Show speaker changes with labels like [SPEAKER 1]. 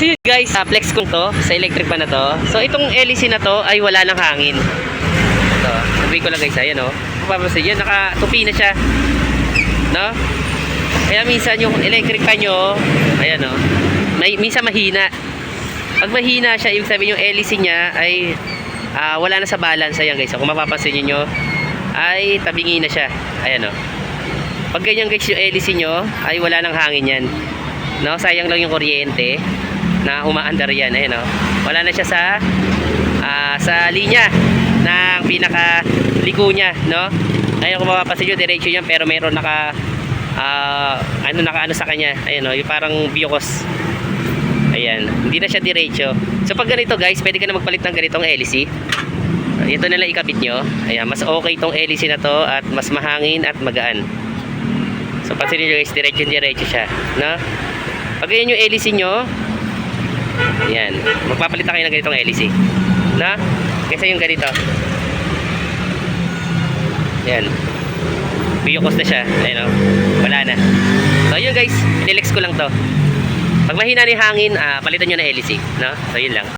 [SPEAKER 1] So yun guys, uh, flex ko to sa electric pan na to. So itong LEC na to ay wala ng hangin. Ito, sabihin ko lang guys, ayan o. Papapansin yun, nakatupi na siya. No? Kaya minsan yung electric pan nyo, ayan o, may, minsan mahina. Pag mahina siya, ibig sabihin yung LEC niya ay ah, wala na sa balance. Ayan guys, so, kung mapapansin nyo, ay tabingi na siya. Ayan o. Pag ganyan guys yung LEC nyo, ay wala ng hangin yan. No, sayang lang yung kuryente na umaandar yan. Ayan o. Wala na siya sa ah, sa linya ng pinaka liko niya, no? Ayun kung mapapansin nyo, diretso yan pero mayroon naka ah, ano naka ano sa kanya. Ayun o, yung parang biokos. Ayan, hindi na siya diretso. So pag ganito guys, pwede ka na magpalit ng ganitong LEC. Ito na lang ikabit nyo. Ayan, mas okay itong LEC na to at mas mahangin at magaan. So pansin nyo guys, diretso diretso siya. No? Pag ganyan yung LEC nyo, ayan, magpapalit na kayo ng ganitong LEC. Na? Kasi yung ganito. Ayan. Biyokos na siya. Ayan o. Wala na. So yun guys, nilex ko lang to. Pag mahina ni hangin, ah, palitan nyo na LEC. No? So yun lang.